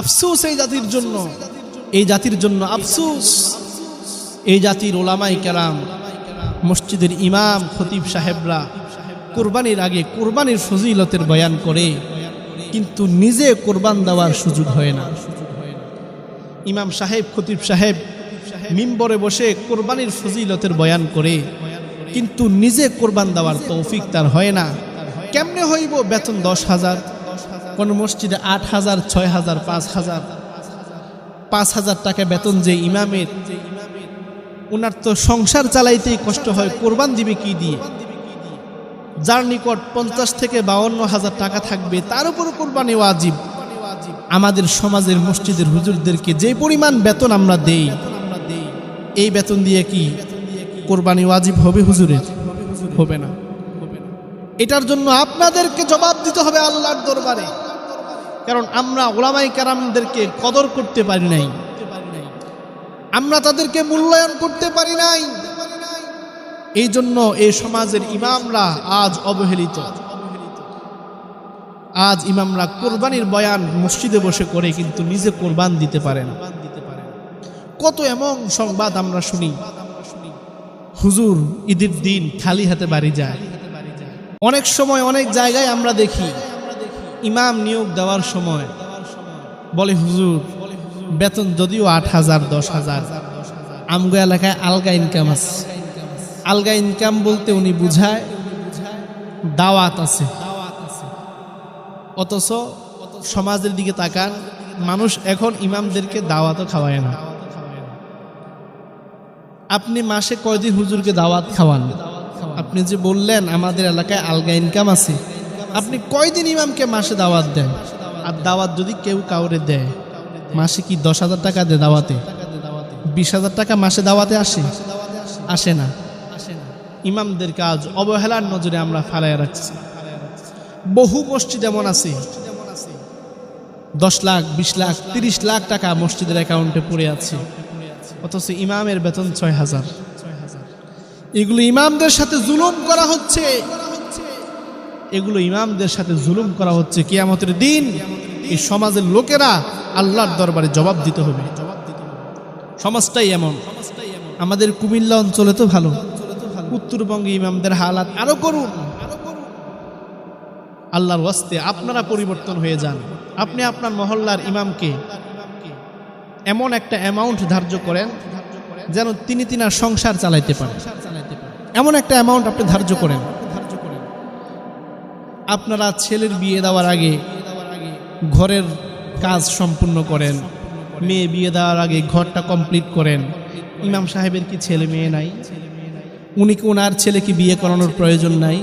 আফসুস এই জাতির জন্য। এই জাতির জন্য আফসুস। এই জাতির ওলামাই কেরাম, মসজিদের ইমাম, খতিব সাহেবরা কোরবানির আগে কোরবানির ফজিলতের বয়ান করে, কিন্তু নিজে কোরবান দেওয়ার সুযোগ হয় না। ইমাম সাহেব, খতিব সাহেব মিম্বরে বসে কোরবানির ফজিলতের বয়ান করে, কিন্তু নিজে কোরবান দেওয়ার তৌফিক তার হয় না। কেমনে হইব বেতন দশ হাজার? কোন মসজিদে আট হাজার, ছয় হাজার, পাঁচ হাজার পাঁচ হাজার টাকা বেতন যে ইমামের ওনার তো সংসার চালাইতেই কষ্ট হয়, কোরবান দিবে কি দিয়ে? যার নিকট পঞ্চাশ থেকে বাউন্ন হাজার টাকা থাকবে, তার উপর কোরবানি ওয়াজিব। আমাদের সমাজের মসজিদের হুজুরদেরকে যে পরিমাণ বেতন আমরা দেই, এই বেতন দিয়ে কি কোরবানি ওয়াজিব হবে হুজুরের? হবে না। এটার জন্য আপনাদেরকে জবাব দিতে হবে আল্লাহর দরবারে। কারণ আমরা ওলামাই কারামদেরকে কদর করতে পারি নাই। আমরা তাদেরকে মূল্যায়ন করতে পারি নাই। এই জন্য এই সমাজের ইমামরা আজ অবহেলিত। আজ ইমামরা কোরবানির বয়ান মসজিদে বসে করে কিন্তু নিজে কোরবান দিতে পারে না। কত এমন সংবাদ আমরা শুনি। হুজুর, ঈদের দিন খালি হাতে বাড়ি যায়। অনেক সময় অনেক জায়গায় আমরা দেখি। ইমাম নিয়োগ দেওয়ার সময় বলে, হুজুর, বেতন যদিও আট হাজার, দশ হাজার, আমগো এলাকায় আলগা ইনকাম আছে। আলগা ইনকাম বলতে উনি বুঝায়, দাওয়াত আছে। অথচ সমাজের দিকে তাকান, মানুষ এখন ইমামদেরকে দাওয়াতও খাওয়ায় না। আপনি মাসে কয়দিন হুজুরকে দাওয়াত খাওয়ান? আপনি যে বললেন, আমাদের এলাকায় আলগা ইনকাম আছে। আপনি কয়দিন ইমামকে মাসে দাওয়াত দেন? আর দাওয়াত যদি কেউ কাউরে দেয় মাসে কি দশ হাজার টাকা দেয় দাওয়াতে? বিশ হাজার টাকা মাসে দাওয়াতে আসে? আসে না। ইমামদের কাজ অবহেলার নজরে আমরা ফালাইয়া রাখছি। বহু মসজিদ এমন আছে। দশ লাখ বিশ লাখ তিরিশ লাখ টাকা মসজিদের অ্যাকাউন্টে পড়ে আছে। অথচ ইমামের বেতন ছয় হাজার। এগুলো ইমামদের সাথে জুলুম করা হচ্ছে। এগুলো ইমামদের সাথে জুলুম করা হচ্ছে কিয়ামতের দিন। এই সমাজের লোকেরা আল্লাহর দরবারে জবাব দিতে হবে। সমাজটাই এমন। আমাদের কুমিল্লা অঞ্চলে তো ভালো। উত্তরবঙ্গে ইমামদের হালাত আরও করুন। আল্লাহর ওয়াস্তে আপনারা পরিবর্তন হয়ে যান। আপনি আপনার মহল্লার ইমামকে এমন একটা অ্যামাউন্ট ধার্য করেন যেন তিনি তিনার সংসার চালাইতে পারেন। এমন একটা অ্যামাউন্ট আপনি ধার্য করেন। আপনারা ছেলের বিয়ে দেওয়ার আগে ঘরের কাজ সম্পূর্ণ করেন। মেয়ে বিয়ে দেওয়ার আগে ঘরটা কমপ্লিট করেন। ইমাম সাহেবের কি ছেলে মেয়ে নাই? উনি কি ওনার ছেলেকে বিয়ে করানোর প্রয়োজন নাই?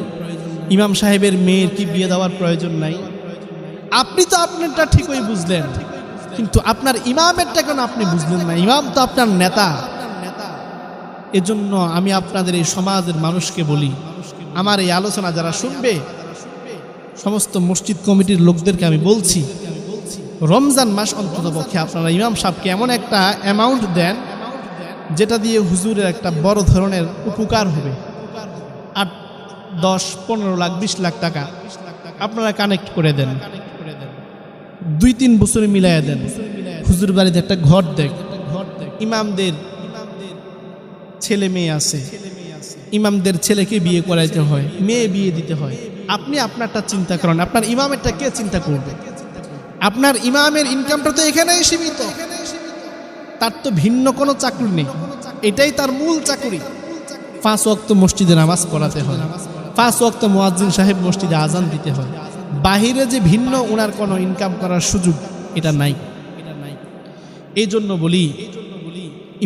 ইমাম সাহেবের মেয়ের কি বিয়ে দেওয়ার প্রয়োজন নাই? আপনি তো আপনারটা ঠিকই বুঝলেন, কিন্তু আপনার ইমামেরটা কেন আপনি বুঝলেন না? ইমাম তো আপনার নেতা। এজন্য আমি আপনাদের এই সমাজের মানুষকে বলি, আমার এই আলোচনা যারা শুনবে সমস্ত মসজিদ কমিটির লোকদেরকে আমি বলছি, রমজান মাস অন্তত পক্ষে আপনারা ইমাম সাহেবকে এমন একটা অ্যামাউন্ট দেন, যেটা দিয়ে হুজুরের একটা বড় ধরনের উপকার হবে। আট, দশ, পনেরো লাখ, বিশ লাখ টাকা আপনারা কানেক্ট করে দেন। দুই তিন বছরে মিলাইয়া দেন। হুজুর বাড়িতে একটা ঘর দেখ। ইমামদের ছেলে মেয়ে আছে। ইমামদের ছেলেকে বিয়ে করাইতে হয়, মেয়ে বিয়ে দিতে হয়। আপনি আপনারটা চিন্তা করেন, আপনার ইমামেরটা কে চিন্তা করবে? আপনার ইমামের ইনকামটা তো এখানেই সীমিত। তার তো ভিন্ন কোনো চাকরি নেই। এটাই তার মূল চাকরি। পাঁচ ওয়াক্ত মসজিদে নামাজ পড়াতে হয়। পাঁচ ওয়াক্ত মোয়াজ্জিন সাহেব মসজিদে আজান দিতে হয়। বাহিরে যে ভিন্ন ওনার কোনো ইনকাম করার সুযোগ, এটা নাই। এই জন্য বলি,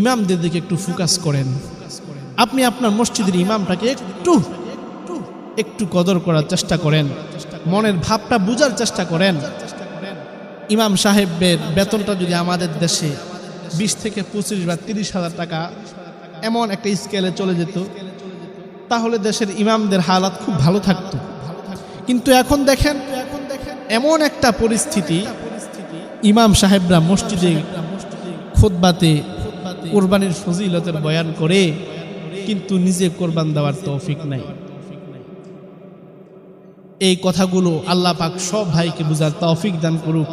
ইমামদের দিকে একটু ফোকাস করেন। আপনি আপনার মসজিদের ইমামটাকে একটু একটু কদর করার চেষ্টা করেন। মনের ভাবটা বুঝার চেষ্টা করেন। ইমাম সাহেবের বেতনটা যদি আমাদের দেশে বিশ থেকে পঁচিশ বা তিরিশ হাজার টাকা এমন একটা স্কেলে চলে যেত, তাহলে দেশের ইমামদের হালাত খুব ভালো থাকতো। কিন্তু এখন দেখেন, এমন একটা পরিস্থিতি ইমাম সাহেবরা মসজিদে খোদবাতে কোরবানির ফজিলতের বয়ান করে, কিন্তু নিজে কোরবান দেওয়ার তৌফিক নাই। এই কথাগুলো আল্লাহ পাক সব ভাইকে বুঝার তৌফিক দান করুক।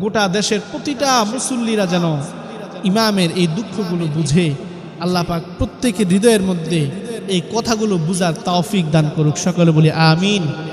গোটা দেশের প্রতিটা মুসল্লিরা যেন ইমামের এই দুঃখগুলো বুঝে। আল্লাহ পাক প্রত্যেকের হৃদয়ের মধ্যে এই কথাগুলো বুঝার তৌফিক দান করুক। সকলে বলি আমিন।